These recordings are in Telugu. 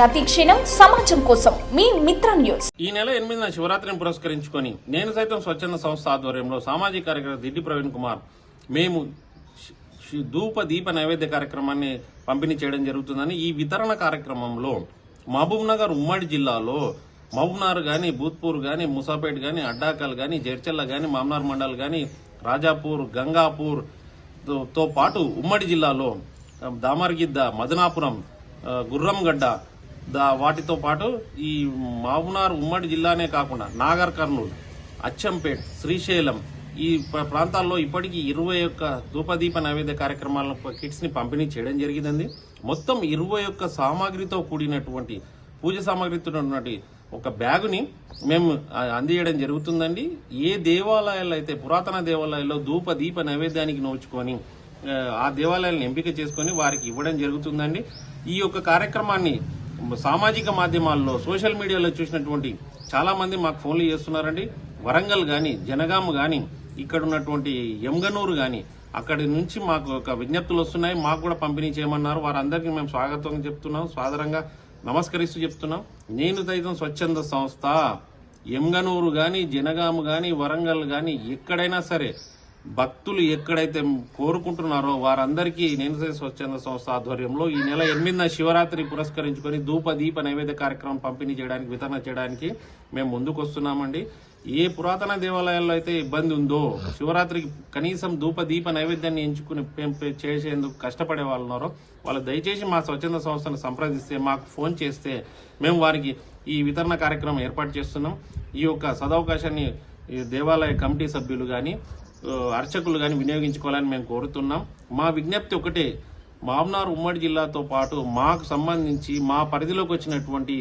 ప్రతి క్షణం సమాజం కోసం మీ మిత్ర న్యూస్. ఈ నెల ఎనిమిదిన శివరాత్రిని పురస్కరించుకొని నేను సైతం స్వచ్ఛంద సంస్థ ఆధ్వర్యంలో సామాజిక కార్యకర్త దిడ్డి ప్రవీణ్ కుమార్ మేము ధూప దీప నైవేద్య కార్యక్రమాన్ని పంపిణీ చేయడం జరుగుతుందని ఈ వితరణ కార్యక్రమంలో మహబూబ్ నగర్ ఉమ్మడి జిల్లాలో మహబూబ్నార్ కానీ భూత్పూర్ కానీ ముసాపేట్ కానీ అడ్డాకల్ కానీ జడ్చల్ల కానీ మామ్నార్ మండల్ కానీ రాజాపూర్ గంగాపూర్ తో- తో పాటు ఉమ్మడి జిల్లాలో దామర్గిద్ద మదనాపురం గుర్రంగడ్డ దా వాటితో పాటు ఈ మామునార్ ఉమ్మడి జిల్లానే కాకుండా నాగర్ కర్నూలు అచ్చంపేట్ శ్రీశైలం ఈ ప్రాంతాల్లో ఇప్పటికీ ఇరవై ఒక్క ధూపదీప నైవేద్య కార్యక్రమాల కిట్స్ని పంపిణీ చేయడం జరిగిందండి. మొత్తం ఇరవై ఒక్క సామాగ్రితో కూడినటువంటి పూజ సామాగ్రితో ఉన్నటువంటి ఒక బ్యాగుని మేము ఆ, అందజేయడం జరుగుతుందండి. ఏ దేవాలయాల్లో అయితే పురాతన దేవాలయాల్లో ధూప దీప నైవేద్యానికి నోచుకొని ఆ, ఆ దేవాలయాలను ఎంపిక చేసుకొని వారికి ఇవ్వడం జరుగుతుందండి. ఈ యొక్క కార్యక్రమాన్ని సామాజిక మాధ్యమాల్లో సోషల్ మీడియాలో చూసినటువంటి చాలా మంది మాకు ఫోన్లు చేస్తున్నారండి. వరంగల్ గాని జనగామ గాని ఇక్కడ ఉన్నటువంటి ఎంగనూరు గాని అక్కడి నుంచి మాకు ఒక విజ్ఞప్తులు వస్తున్నాయి. మాకు కూడా పంపిణీ చేయమన్నారు. వారందరికీ మేము స్వాగతం చెప్తున్నాం. సాదరంగా నమస్కరిస్తూ చెప్తున్నాం. నేను సైతం స్వచ్ఛంద సంస్థ. ఎంగనూరు గాని జనగాము గాని వరంగల్ గాని ఎక్కడైనా సరే భక్తులు ఎక్కడైతే కోరుకుంటున్నారో వారందరికీ నేను స్వచ్ఛంద సంస్థ ఆధ్వర్యంలో ఈ నెల ఎనిమిదిన శివరాత్రి పురస్కరించుకొని ధూప దీప నైవేద్య కార్యక్రమం పంపిణీ చేయడానికి వితరణ చేయడానికి మేము ముందుకు వస్తున్నామండి. ఏ పురాతన దేవాలయాల్లో అయితే ఇబ్బంది ఉందో శివరాత్రికి కనీసం ధూప దీప నైవేద్యాన్ని ఎంచుకుని చేసేందుకు కష్టపడే వాళ్ళు ఉన్నారో వాళ్ళు దయచేసి మా స్వచ్ఛంద సంస్థను సంప్రదిస్తే మాకు ఫోన్ చేస్తే మేము వారికి ఈ వితరణ కార్యక్రమం ఏర్పాటు చేస్తున్నాం. ఈ యొక్క సదవకాశాన్ని ఈ దేవాలయ కమిటీ సభ్యులు కానీ అర్చకులు కానీ వినియోగించుకోవాలని మేము కోరుతున్నాం. మా విజ్ఞప్తి ఒకటే మామ్నార్ ఉమ్మడి జిల్లాతో పాటు మాకు సంబంధించి మా పరిధిలోకి వచ్చినటువంటి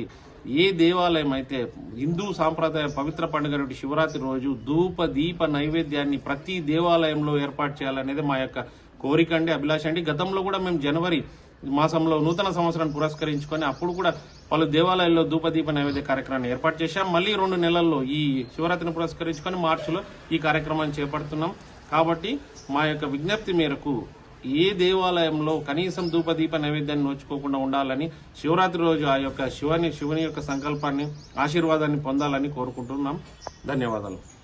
ఏ దేవాలయం అయితే హిందూ సాంప్రదాయ పవిత్ర పండుగ శివరాత్రి రోజు ధూప దీప నైవేద్యాన్ని ప్రతి దేవాలయంలో ఏర్పాటు చేయాలనేది మా యొక్క కోరిక అండి అభిలాష అండి. గతంలో కూడా మేము జనవరి మాసంలో నూతన సంవత్సరాన్ని పురస్కరించుకొని అప్పుడు కూడా పలు దేవాలయాల్లో ధూపదీప నైవేద్య కార్యక్రమాన్ని ఏర్పాటు చేశాం. మళ్ళీ రెండు నెలల్లో ఈ శివరాత్రిని పురస్కరించుకొని మార్చిలో ఈ కార్యక్రమాన్ని చేపడుతున్నాం. కాబట్టి మా యొక్క విజ్ఞప్తి మేరకు ఏ దేవాలయంలో కనీసం ధూపదీప నైవేద్యాన్ని నోచుకోకుండా ఉండాలని శివరాత్రి రోజు ఆ యొక్క శివుని శివుని యొక్క సంకల్పాన్ని ఆశీర్వాదాన్ని పొందాలని కోరుకుంటున్నాం. ధన్యవాదాలు.